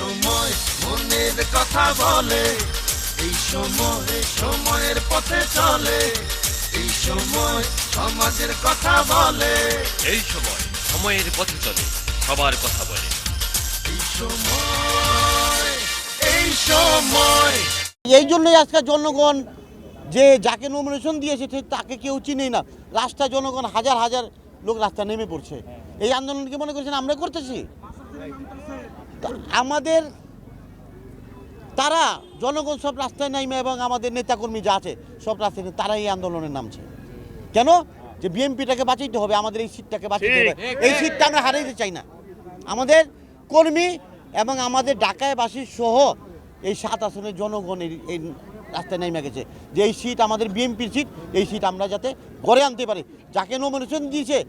সময় মনের কথা বলে এই সময় সময়ের পথে চলে এই সময় সমাজের কথা বলে। এই সময় সময়ের পথে চলে সবার কথা বলে। এই সময় এই সময়। এই জন্যই আজকে জনগণ যে যাকে নমিনেশন দিয়েছে ঠিক তাকে কেউ চিনেই না। রাস্তায় জনগণ হাজার হাজার লোক রাস্তায় নেমে পড়ছে। এই আন্দোলনকে মনে করছেন? আমরা করতেছি? তা আমাদের তারা জনগণ সব রাস্তায় নামে এবং আমাদের নেতাকর্মী যা আছে সব রাস্তায় তারা এই আন্দোলনে নামছে। কেন? যে বিএনপিটাকে বাঁচাইতে হবে আমাদের এই সিটটাকে বাঁচাইতে হবে। এই সিটটা আমরা হারাইতে চাই না। আমাদের কর্মী এবং আমাদের ঢাকায় বাসী সহ এই সাত আসনের জনগণ এই- রাস্তায় নেমে গেছে। যে এই সিট আমাদের বিএনপির সিট এই সিট আমরা যাতে ঘরে আনতে পারি। যাকে নমিনেশন দিয়েছে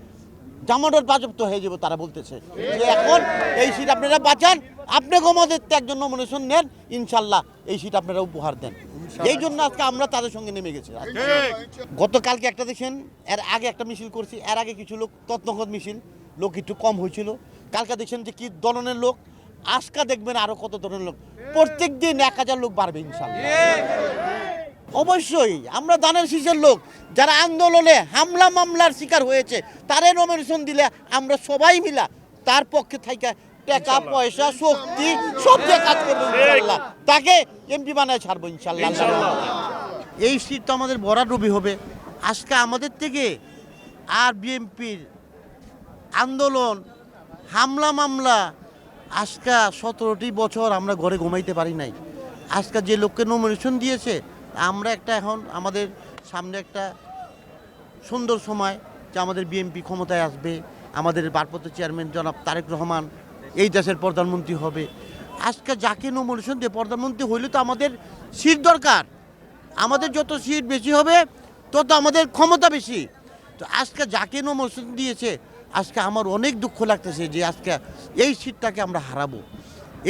জামানোর বাজপ্ত হয়ে যাবে তারা বলতেছে। যে এখন এই সিট আপনারা বাঁচান আপনি আমাদের তো একজন নমিনেশন নেন ইনশাল্লাহ এই সিট আপনারা উপহার দেন। এই জন্য আজকে আমরা তাদের সঙ্গে নেমে গেছি। গতকালকে একটা দেখছেন এর আগে একটা মিছিল করছি এর আগে কিছু লোক তত্নগত মিছিল লোক একটু কম হয়েছিল। কালকে দেখছেন যে কি ধরনের লোক আজকা দেখবেন আরও কত ধরনের লোক। প্রত্যেক দিন এক হাজার লোক বাড়বে ইনশাল্লাহ। অবশ্যই আমরা দানের শীষের লোক। যারা আন্দোলনে হামলা মামলার শিকার হয়েছে তারে নমিনেশন দিলে আমরা সবাই মিলা তার পক্ষে থাইকা টাকা পয়সা শক্তি সব দিয়ে কাজ করব ইনশাল্লাহ। তাকে এমপি বানায় ছাড়বো ইনশাল্লাহ। এই সিট তো আমাদের ভরাডুবি হবে। আজকে আমাদের থেকে আর বিএনপির আন্দোলন হামলা মামলা আজকে সতেরোটি বছর আমরা ঘরে ঘুমাইতে পারি নাই। আজকে যে লোককে নমিনেশন দিয়েছে আমরা একটা এখন আমাদের সামনে একটা সুন্দর সময় যে আমাদের বিএনপি ক্ষমতায় আসবে, আমাদের ভারপ্রাপ্ত চেয়ারম্যান জনাব তারেক রহমান এই দেশের প্রধানমন্ত্রী হবে। আজকে যাকে নমিনেশন দিয়ে প্রধানমন্ত্রী হইলে তো আমাদের সিট দরকার। আমাদের যত সিট বেশি হবে, তত আমাদের ক্ষমতা বেশি। তো আজকে যাকে নমিনেশন দিয়েছে, আজকে আমার অনেক দুঃখ লাগতেছে যে আজকে এই সিটটাকে আমরা হারাবো।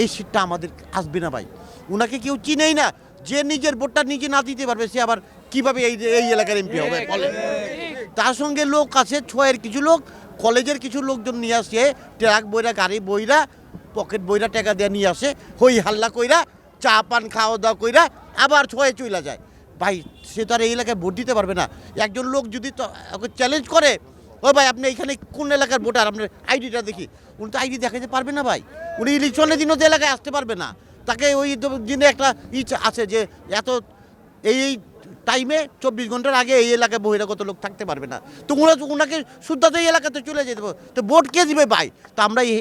এই সিটটা আমাদের আসবে না ভাই। ওনাকে কেউ চিনেই না। যে নিজের ভোটটা নিজে না দিতে পারবে সে আবার কীভাবে এই এই এলাকার এমপি হবে? বলেন। তার সঙ্গে লোক আছে ছয়ের কিছু লোক কলেজের কিছু লোকজন নিয়ে আসে ট্রাক বইরা গাড়ি বইরা পকেট বইরা টাকা দিয়ে নিয়ে আসে হই হাল্লা কইরা চা পান খাওয়া দাওয়া কইরা আবার ছয়ে চইলা যায়। ভাই সে তো আর এই এলাকায় ভোট দিতে পারবে না। একজন লোক যদি তো চ্যালেঞ্জ করে ও ভাই আপনি এখানে কোন এলাকার ভোটার? আপনার আইডিটা দেখি। উনি তো আইডি দেখাতে পারবে না ভাই। উনি ইলেকশনের দিনও তো এলাকায় আসতে পারবে না। তাকে ওই দিনে একটা ই আছে যে এত এই এই টাইমে চব্বিশ ঘণ্টার আগে এই এলাকায় বহিরাগত লোক থাকতে পারবে না। তো ওরা ওনাকে শুদ্ধতা এই এলাকাতে চলে যেতে তো ভোট কে দিবে ভাই? তো আমরা এই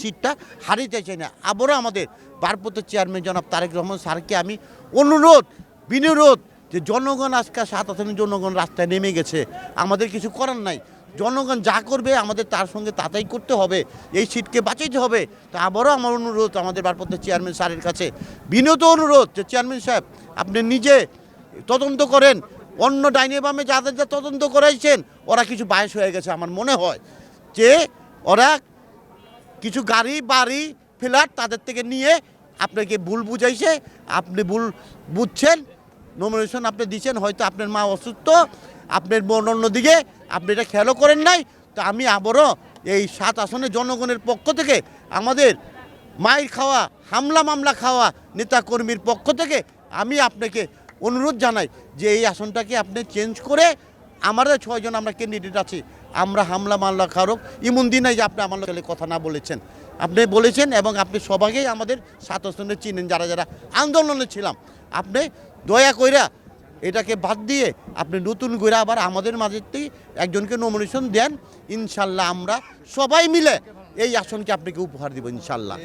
সিটটা হারিয়ে চাই না। আবারও আমাদের ভারপ্রাপ্ত চেয়ারম্যান জনাব তারেক রহমান স্যারকে আমি অনুরোধ বিনুরোধ যে জনগণ আজকে সাত আসামের জনগণ রাস্তায় নেমে গেছে, আমাদের কিছু করার নাই। জনগণ যা করবে আমাদের তার সঙ্গে তাতাই করতে হবে, এই সিটকে বাঁচাইতে হবে। তো আবারও আমার অনুরোধ আমাদের ভারপ্রাপ্ত চেয়ারম্যান স্যারের কাছে, বিনত অনুরোধ যে চেয়ারম্যান সাহেব, আপনি নিজে তদন্ত করেন, অন্য ডাইনে বামে যাদের যা তদন্ত করাইছেন, ওরা কিছু বায়স হয়ে গেছে আমার মনে হয়। যে ওরা কিছু গাড়ি, বাড়ি, ফ্ল্যাট তাদের থেকে নিয়ে আপনাকে ভুল বুঝাইছে, আপনি ভুল বুঝছেন নমিনেশন আপনি দিচ্ছেন হয়তো আপনার মা অসুস্থ আপনার বোন অন্যদিকে, আপনি এটা খেয়ালও করেন নাই, তো আমি আবারও এই সাত আসনে জনগণের পক্ষ থেকে আমাদের মায়ের খাওয়া, হামলা মামলা খাওয়া নেতাকর্মীর পক্ষ থেকে আমি আপনাকে অনুরোধ জানাই যে এই আসনটাকে আপনি চেঞ্জ করে আমাদের ছয়জন আমরা ক্যান্ডিডেট আছি, আমরা হামলা মামলা খারক ইমন দিন নাই যে আপনি আমার লোকের কথা না বলেছেন। আপনি বলেছেন এবং আপনি সবাইকেই আমাদের সাত আসনে চিনেন, যারা যারা আন্দোলনে ছিলাম। আপনি দয়া কইরা এটাকে বাদ দিয়ে আপনি নতুন করে আবার আমাদের মাঝেতেই একজনকে নমিনেশন দেন। ইনশাল্লাহ আমরা সবাই মিলে এই আসনকে আপনাকে উপহার দিব, ইনশাল্লাহ।